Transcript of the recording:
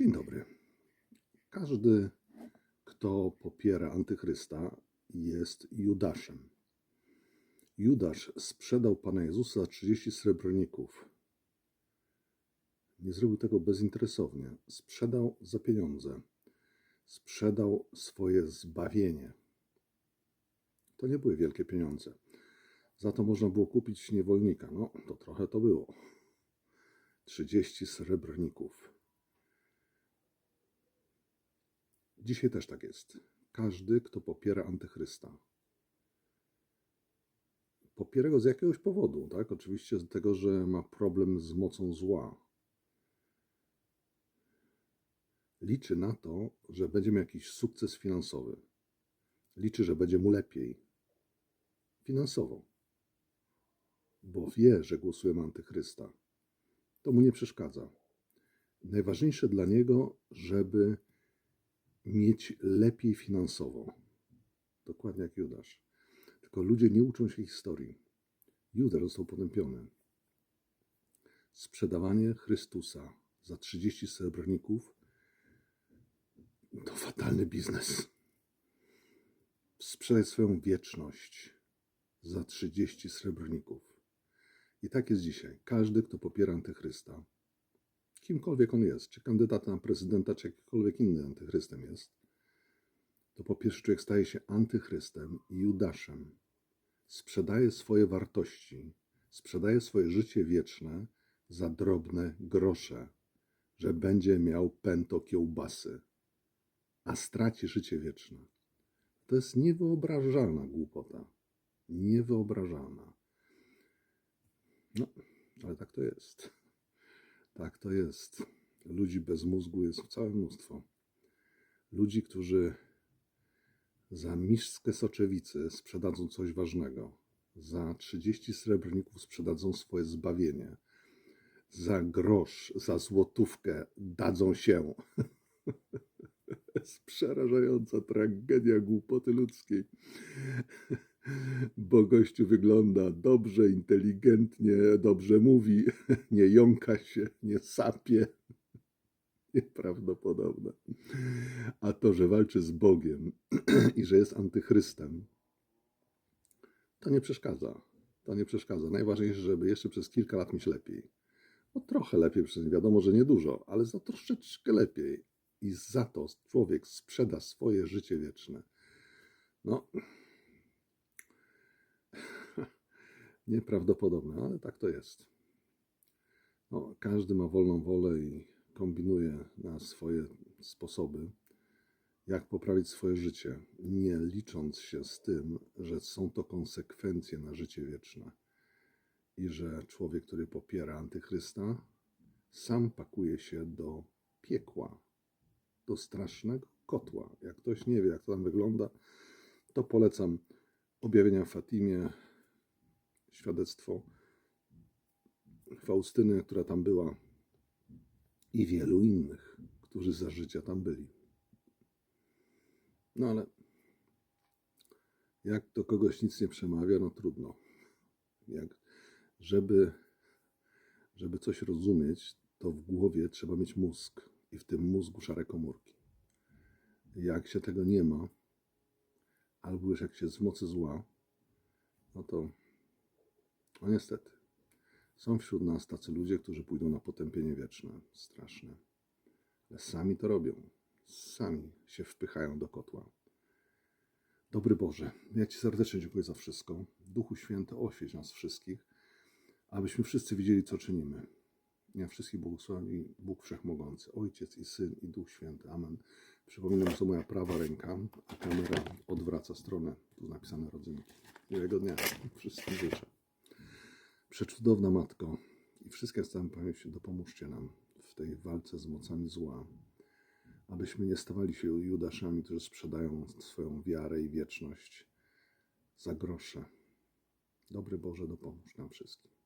Dzień dobry. Każdy, kto popiera antychrysta, jest Judaszem. Judasz sprzedał Pana Jezusa za 30 srebrników. Nie zrobił tego bezinteresownie. Sprzedał za pieniądze. Sprzedał swoje zbawienie. To nie były wielkie pieniądze. Za to można było kupić niewolnika. No, to trochę to było. 30 srebrników. Dzisiaj też tak jest. Każdy, kto popiera antychrysta, popiera go z jakiegoś powodu, tak? Oczywiście z tego, że ma problem z mocą zła. Liczy na to, że będzie miał jakiś sukces finansowy. Liczy, że będzie mu lepiej finansowo, bo wie, że głosuje na antychrysta. To mu nie przeszkadza. Najważniejsze dla niego, żeby mieć lepiej finansowo. Dokładnie jak Judasz. Tylko ludzie nie uczą się historii. Judasz został potępiony. Sprzedawanie Chrystusa za 30 srebrników to fatalny biznes. Sprzedać swoją wieczność za 30 srebrników. I tak jest dzisiaj. Każdy, kto popiera antychrysta, kimkolwiek on jest, czy kandydat na prezydenta, czy jakikolwiek inny antychrystem jest, to po pierwsze człowiek staje się antychrystem i Judaszem. Sprzedaje swoje wartości, sprzedaje swoje życie wieczne za drobne grosze, że będzie miał pęto kiełbasy, a straci życie wieczne. To jest niewyobrażalna głupota. Niewyobrażalna. No, ale tak to jest. Tak to jest. Ludzi bez mózgu jest całe mnóstwo. Ludzi, którzy za miskę soczewicy sprzedadzą coś ważnego. Za 30 srebrników sprzedadzą swoje zbawienie. Za grosz, za złotówkę dadzą się. jest przerażająca tragedia głupoty ludzkiej. Bo gościu wygląda dobrze, inteligentnie, dobrze mówi, nie jąka się, nie sapie. Nieprawdopodobne. A to, że walczy z Bogiem i że jest antychrystem, to nie przeszkadza. To nie przeszkadza. Najważniejsze, żeby jeszcze przez kilka lat mieć lepiej. No trochę lepiej, przecież wiadomo, że nie dużo, ale za troszeczkę lepiej. I za to człowiek sprzeda swoje życie wieczne. No, nieprawdopodobne, ale tak to jest. No, każdy ma wolną wolę i kombinuje na swoje sposoby, jak poprawić swoje życie, nie licząc się z tym, że są to konsekwencje na życie wieczne i że człowiek, który popiera antychrysta, sam pakuje się do piekła, do strasznego kotła. Jak ktoś nie wie, jak to tam wygląda, to polecam objawienia Fatimie, świadectwo Faustyny, która tam była, i wielu innych, którzy za życia tam byli. No ale jak do kogoś nic nie przemawia, no trudno. Jak, żeby, żeby coś rozumieć, to w głowie trzeba mieć mózg i w tym mózgu szare komórki. Jak się tego nie ma, albo już jak się z mocy zła, no to no niestety. Są wśród nas tacy ludzie, którzy pójdą na potępienie wieczne. Straszne. Ale sami to robią. Sami się wpychają do kotła. Dobry Boże, ja Ci serdecznie dziękuję za wszystko. Duchu Święty, oświeć nas wszystkich, abyśmy wszyscy widzieli, co czynimy. Ja wszystkich błogosławi Bóg Wszechmogący, Ojciec i Syn i Duch Święty. Amen. Przypominam, że moja prawa ręka, a kamera odwraca stronę. Tu napisane rodzynki. Miłego dnia. Wszystkim życzę. Przecudowna Matko i wszystkie z całym pamięci dopomóżcie nam w tej walce z mocami zła, abyśmy nie stawali się Judaszami, którzy sprzedają swoją wiarę i wieczność za grosze. Dobry Boże, dopomóż nam wszystkim.